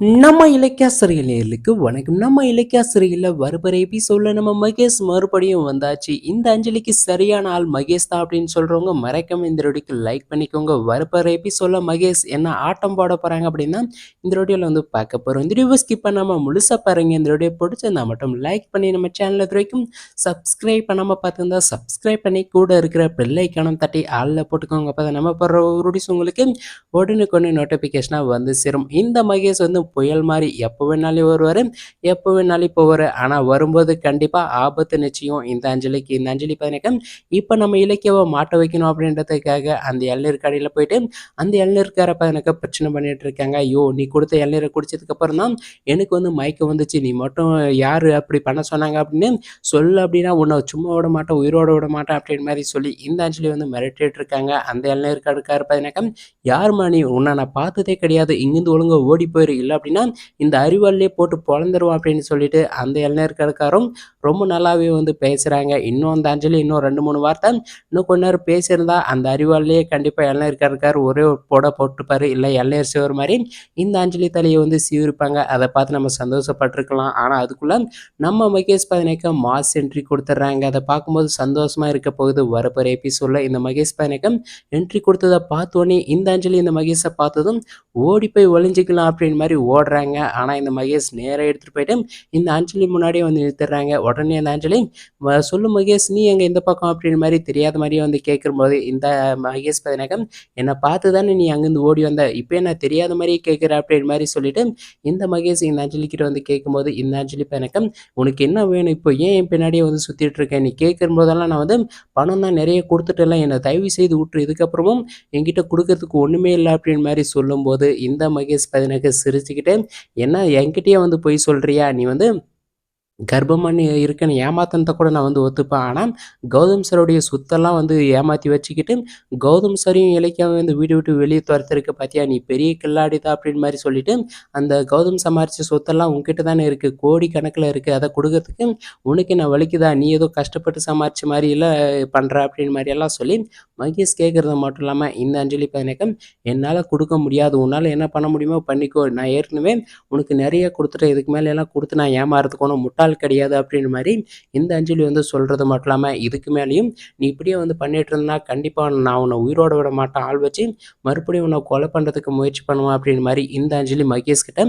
நம்ம இலக்கியாசிரியர்களுக்கு வணக்கம். நம்ம இலக்கியாசிரியரில் வருபர எபிசோடில் நம்ம மகேஷ் மறுபடியும் வந்தாச்சு. இந்த அஞ்சலிக்கு சரியான ஆள் மகேஷ் தான் அப்படின்னு சொல்கிறவங்க மறக்காம இந்த ரொடிக்கு லைக் பண்ணிக்கோங்க. வருபர எபிசோடில் மகேஷ் என்ன ஆட்டம் போட போகிறாங்க அப்படின்னா இந்த வீடியோவில் வந்து பார்க்க போகிறோம் இந்த வீடியோ ஸ்கிப் பண்ணாமல் முழுசாக பாருங்க. இந்த வீடியோ பிடிச்சிருந்தா மட்டும் லைக் பண்ணி நம்ம சேனலில் வரைக்கும் சப்ஸ்கிரைப் பண்ணாமல் பார்த்துருந்தா சப்ஸ்கிரைப் பண்ணி கூட இருக்கிற பெல் தட்டி ஆளில் போட்டுக்கோங்க. அப்போ நம்ம போடுற வீடியோஸ் உங்களுக்கு உடனுக்குடனே நோட்டிஃபிகேஷனாக வந்து சேரும். இந்த மகேஷ் வந்து புயல் மாதிரி எப்போ வேணாலும் வருவார் எப்போ வேணாலும் போவார் ஆனால் வரும்போது கண்டிப்பாக ஆபத்து நிச்சயம். இந்த அஞ்சலிக்கு இந்த அஞ்சலி பதினக்கம் இப்போ நம்ம இலக்கியவை மாட்ட வைக்கணும் அப்படின்றதுக்காக அந்த இளநீர் கடையில் போயிட்டு அந்த இளநீர்க்கார பதினக்க பிரச்சனை பண்ணிட்டு இருக்காங்க. ஐயோ நீ கொடுத்த இளநீரை குடிச்சதுக்கப்புறம் தான் எனக்கு வந்து மயக்கம் வந்துச்சு. நீ மட்டும் யார் அப்படி பண்ண சொன்னாங்க அப்படின்னு சொல்லு அப்படின்னா உன்னை சும்மா விட மாட்டேன் உயிரோட விட மாட்டேன் அப்படின்னு மாதிரி சொல்லி இந்த அஞ்சலி வந்து மிரட்டிட்டு இருக்காங்க. அந்த இளநீர் கடைக்கார பதினக்கம் யார் நீ? உன்னை நான் பார்த்ததே கிடையாது. இங்கேருந்து ஒழுங்காக ஓடி போயிரு. இல்லை அப்படின்னா இந்த அறிவாளிலே போட்டு பிறந்துருவோம் அப்படின்னு சொல்லிட்டு அந்த இளநீர் ரொம்ப நல்லாவே வந்து பேசுகிறாங்க இன்னும் அந்த அஞ்சலி இன்னும் ரெண்டு மூணு வார்த்தை. இன்னும் கொஞ்ச நேரம் பேசியிருந்தா அந்த அறிவாளிலே கண்டிப்பாக இளநீர் ஒரே ஒரு போட போட்டுப்பாரு இல்லை இளநீர் சிவர் மாதிரி இந்த அஞ்சலி தலையை வந்து சீவிருப்பாங்க. அதை பார்த்து நம்ம சந்தோஷப்பட்டிருக்கலாம். ஆனால் அதுக்குள்ளே நம்ம மகேஷ் பதினேக்கம் மாஸ் என்ட்ரி கொடுத்துட்றாங்க. அதை பார்க்கும்போது சந்தோஷமாக இருக்க போகுது. வரப்போகிற எபிசோடில் இந்த மகேஷ் பதினேக்கம் என்ட்ரி கொடுத்ததை பார்த்தோன்னே இந்த அஞ்சலி இந்த மகேஷை பார்த்ததும் ஓடி போய் ஒளிஞ்சிக்கலாம் அப்படின்னு மாதிரி ஓடுறாங்க. ஆனால் இந்த மகேஷ் நேராக எடுத்துகிட்டு போயிட்டு இந்த அஞ்சலி முன்னாடியே வந்து நிறுத்துறாங்க உடனே அந்த அஞ்சலி சொல்லு மகேஷ் நீ எங்கள் இந்த பக்கம் அப்படின்னு மாதிரி தெரியாத மாதிரியே வந்து கேட்கும்போது இந்த மகேஷ் பதினகம் என்னை பார்த்து தானே நீ அங்கேருந்து ஓடி வந்த? இப்போ என்ன தெரியாத மாதிரியே கேட்குற? அப்படின்னு மாதிரி சொல்லிட்டு இந்த மகேஷ் இந்த அஞ்சலி கிட்ட வந்து கேட்கும்போது இந்த அஞ்சலி பதினகம் உனக்கு என்ன வேணும்? இப்போ ஏன் என் பின்னாடியே வந்து சுற்றிட்டு இருக்கேன் நீ கேட்கும் போதெல்லாம் நான் வந்து பணம் தான் நிறைய கொடுத்துட்டேன்ல. என்னை தயவு செய்து விட்டுரு. இதுக்கப்புறமும் என்கிட்ட கொடுக்கறதுக்கு ஒன்றுமே இல்லை. அப்படின்னு மாதிரி சொல்லும்போது இந்த மகேஷ் பதினக்கு வச்சுக்கிட்டு என்ன என்கிட்டயே வந்து பொய் சொல்கிறியா நீ வந்து கர்ப்பமணி இருக்குன்னு ஏமாத்தனத்தை கூட நான் வந்து ஒத்துப்பேன். ஆனால் கௌதம் சருடைய சொத்தெல்லாம் வந்து ஏமாற்றி வச்சுக்கிட்டு கௌதம் சாரையும் இலக்கியம் வந்து வீடு விட்டு வெளியே துரத்திருக்க பார்த்தியா நீ பெரிய கில்லாடி அப்படின்னு மாதிரி சொல்லிட்டு அந்த கௌதம் சமாளித்த சொத்தெல்லாம் உங்ககிட்ட தானே இருக்குது கோடி கணக்கில் இருக்குது அதை கொடுக்கறதுக்கு உனக்கு நான் வலிக்குதா? நீ ஏதோ கஷ்டப்பட்டு சமாளித்த மாதிரி இல்லை பண்ணுற அப்படின்னு மாதிரி எல்லாம் சொல்லி மகேஷ் கேட்குறது மட்டும் இல்லாமல் இந்த அஞ்சலி பயணக்கம் என்னால் கொடுக்க முடியாது. உன்னால் என்ன பண்ண முடியுமோ பண்ணிக்கோ. நான் ஏற்கனவே உனக்கு நிறைய கொடுத்துட்டேன். இதுக்கு மேலே எல்லாம் கொடுத்து நான் ஏமாறதுக்கு ஒன்றும் முட்டாள் கிடையாது அப்படின்ற மாதிரி இந்த அஞ்சலி வந்து சொல்கிறது மட்டும் இல்லாமல் இதுக்கு மேலேயும் நீ இப்படியே வந்து பண்ணிட்டு இருந்தா கண்டிப்பாக நான் உன்னை உயிரோட விட மாட்டேன். ஆள் வச்சு மறுபடியும் உன்னை கொலை பண்ணுறதுக்கு முயற்சி பண்ணுவேன் அப்படின்ற மாதிரி இந்த அஞ்சலி மகேஷ் கிட்ட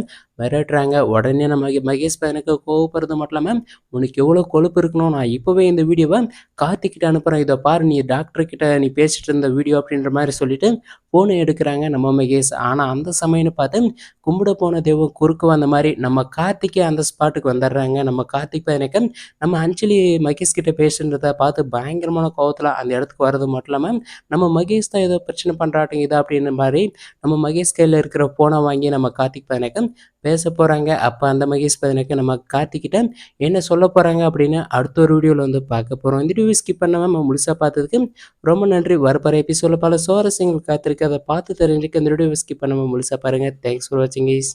மிரட்டுறாங்க. உடனே நம்ம மகேஷ் எனக்கு கோவப்படுறது மட்டும் இல்லாமல் உனக்கு எவ்வளோ கொழுப்பு இருக்கணும் நான் இப்போவே இந்த வீடியோவை கார்த்திக்கிட்ட அனுப்புகிறேன் இதை பாரு நீ டாக்டர்கிட்ட நீ பேசிட்டு இருந்த வீடியோ அப்படின்ற மாதிரி சொல்லிட்டு ஃபோனை எடுக்கிறாங்க நம்ம மகேஷ். ஆனால் அந்த சமயம்னு பார்த்து கும்பிட போன தெய்வம் குறுக்கு வந்த மாதிரி நம்ம கார்த்திக்கே அந்த ஸ்பாட்டுக்கு வந்துடுறாங்க. நம்ம கார்த்திக் பயணிக்க நம்ம அஞ்சலி மகேஷ் கிட்ட பேசுன்றத பார்த்து பயங்கரமான கோவத்தில் அந்த இடத்துக்கு வர்றது மட்டும் இல்லாமல் நம்ம மகேஷ் தான் ஏதோ பிரச்சனை பண்ணுறாட்டும் இது அப்படின்ற மாதிரி நம்ம மகேஷ் கையில் இருக்கிற ஃபோனை வாங்கி நம்ம கார்த்திக் பயணிக்க பேச போகிறாங்க அப்போ அந்த மகேஷ் பதினக்கு நம்ம கார்த்திக்கிட்ட என்ன சொல்ல போகிறாங்க அப்படின்னு அடுத்த ஒரு வீடியோவில் வந்து பார்க்க போகிறோம் இந்த வீடியோ ஸ்கிப் பண்ணாமல் முழுசாக பார்த்ததுக்கு ரொம்ப நன்றி. வரப்போகிற எபிசோடில் பல சுவாரஸ்யங்கள் காத்திருக்கு அதை பார்த்து தெரிஞ்சுக்க இந்த வீடியோ ஸ்கிப் பண்ணாமல் முழுசாக பாருங்கள் தேங்க்ஸ் ஃபார் வாட்சிங் இஸ்